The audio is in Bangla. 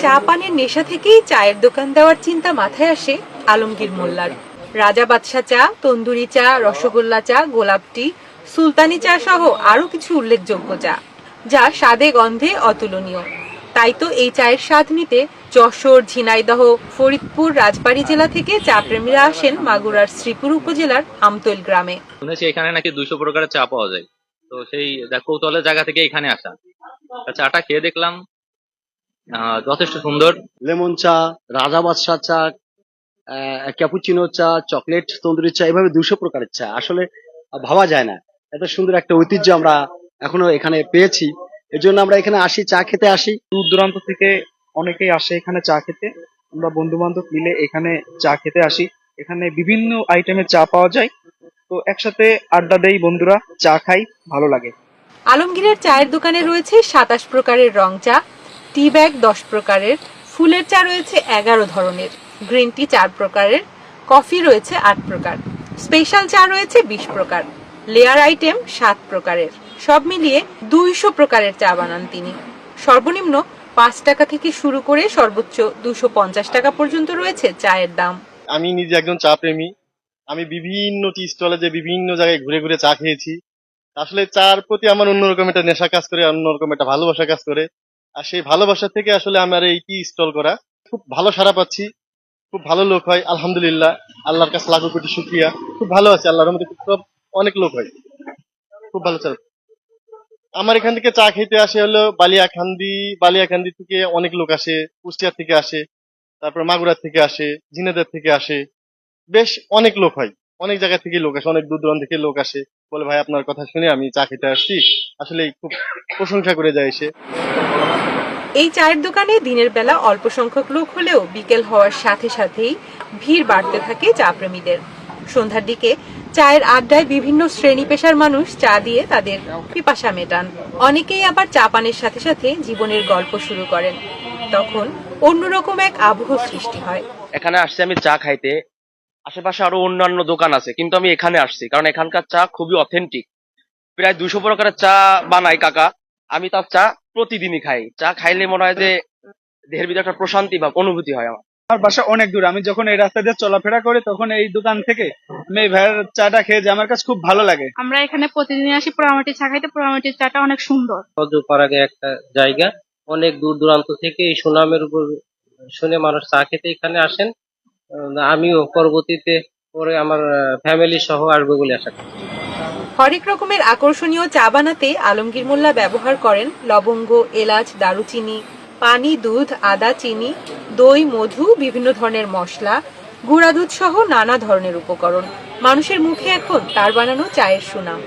চা পানের নেশা থেকেই চায়ের দোকান দেওয়ার চিন্তা মাথায় আসে আলমগীর মোল্লার। রাজা বাদশা চা, তন্দুরি চা, রসগোল্লা চা, গোলাপ টি, সুলতানি চা সহ আরও কিছু উল্লেখযোগ্য চা, যা স্বাদে গন্ধে অতুলনীয়। তাই তো এই চায়ের স্বাদ নিতে যশোর, ঝিনাইদহ, ফরিদপুর, রাজবাড়ী জেলা থেকে চা প্রেমীরা আসেন মাগুরার শ্রীপুর উপজেলার আমতৈল গ্রামে। শুনেছি এখানে নাকি দুইশো প্রকারের চা পাওয়া যায়। তো সেই কৌতূহলের জায়গা থেকে এখানে আসা। চাটা খেয়ে দেখলাম। আহ, যথেষ্ট সুন্দর। লেমন চা রাজা বাদশাহ চা ক্যাপুচিনো চা চকলেট তন্দুরি চা এভাবে দুশো প্রকারের চা। আসলে ভাবা যায় না। এত সুন্দর একটা ঐতিহ্য আমরা এখনও এখানে পেয়েছি। এর জন্য আমরা এখানে আসি চা খেতে আসি। দূর দূরান্ত থেকে অনেকেই আসে এখানে চা খেতে। আমরা বন্ধু বান্ধব মিলে এখানে চা খেতে আসি। এখানে বিভিন্ন আইটেমের চা পাওয়া যায়। তো একসাথে আড্ডা দেই বন্ধুরা চা খাই ভালো লাগে। আলমগীরের চায়ের দোকানে রয়েছে সাতাশ প্রকারের রং চা, টি ব্যাগ দশ প্রকারের, ফুলের চা রয়েছে এগারো ধরনের, গ্রিন টি চার প্রকারের, কফি রয়েছে আট প্রকার, স্পেশাল চা রয়েছে বিশ প্রকার, লেয়ার আইটেম সাত প্রকারের, সব মিলিয়ে দুইশো প্রকারের চা বানান তিনি। সর্বনিম্ন পাঁচ টাকা থেকে শুরু করে সর্বোচ্চ দুশো পঞ্চাশ টাকা পর্যন্ত রয়েছে চায়ের দাম। আমি নিজে একজন চা প্রেমী। আমি বিভিন্ন টি স্টলে যে বিভিন্ন জায়গায় ঘুরে ঘুরে চা খেয়েছি। আসলে চার প্রতি আমার অন্যরকম একটা নেশা কাজ করে, অন্যরকম একটা ভালোবাসা কাজ করে। আর সেই ভালোবাসা থেকে আসলে আমার এই কি স্টল করা? খুব ভালো সারা পাচ্ছি, খুব ভালো লোক হয়, আলহামদুলিল্লাহ। আল্লাহর কাছে লাখো কোটি শুক্রিয়া। খুব ভালো আছে, আল্লাহর মধ্যে খুব অনেক লোক হয়। খুব ভালো চা আমার এখান থেকে চা খেতে আসে হলো বালিয়াখান্দি বালিয়াখান্দি থেকে অনেক লোক আসে কুষ্টিয়া থেকে আসে, তারপর মাগুরা থেকে আসে, ঝিনাইদহ থেকে আসে। বেশ অনেক লোক হয়। অনেক জায়গা থেকে লোক আসে অনেক দূর দূরান্ত থেকে লোক আসে। বলে ভাই আপনার কথা শুনে আমি চা খেতে আসছি। আসলে খুব প্রশংসা করে যায় এসে এই চায়ের দোকানে দিনের বেলা অল্প সংখ্যক লোক হলেও বিকেল হওয়ার সাথে সাথেই ভিড় বাড়তে থাকে চা প্রেমীদের। সন্ধ্যার দিকে চায়ের আড্ডায় বিভিন্ন শ্রেণি পেশার মানুষ চা দিয়ে তাদের পিপাসা মেটান। অনেকেই আবার চা পানের সাথে সাথে জীবনের গল্প শুরু করেন। তখন অন্যরকম এক আবহ সৃষ্টি হয়। এখানে আসছি আমি চা খাইতে। আশেপাশে আরও অন্যান্য দোকান আছে কিন্তু আমি এখানে আসছি কারণ এখানকার চা খুবই অথেন্টিক প্রায় দুশো প্রকারের চা বানাই কাকা। আমি তার চা প্রতিদিনই খাই। চা খাইলে মনে হয় যে দেহের ভিতরে একটা প্রশান্তি বা অনুভূতি হয় আমার। আমার বাসা অনেক দূর। আমি যখন এই রাস্তা দিয়ে চলাফেরা করি তখন এই দোকান থেকে আমি এই ভাইয়ের চাটা খেয়ে যাই আমার কাছে খুব ভালো লাগে। আমরা এখানে প্রতিদিন আসি পোড়ামাটির চা খাইতে। পোড়ামাটির চাটা অনেক সুন্দর। পাড়াগে একটা জায়গা। অনেক দূর দূরান্ত থেকে এই সুনামের উপর শুনে মানুষ চা খেতে এখানে আসেন। আমিও পরবর্তীতে পরে আমার ফ্যামিলি সহ আসব বলে আশা করি। হরেক রকমের আকর্ষণীয় চা বানাতে আলমগীর মোল্লা ব্যবহার করেন লবঙ্গ, এলাচ, দারুচিনি, পানি, দুধ, আদা, চিনি, দই, মধু, বিভিন্ন ধরনের মশলা, গুঁড়া দুধ সহ নানা ধরনের উপকরণ। মানুষের মুখে এখন তার বানানো চায়ের সুনাম।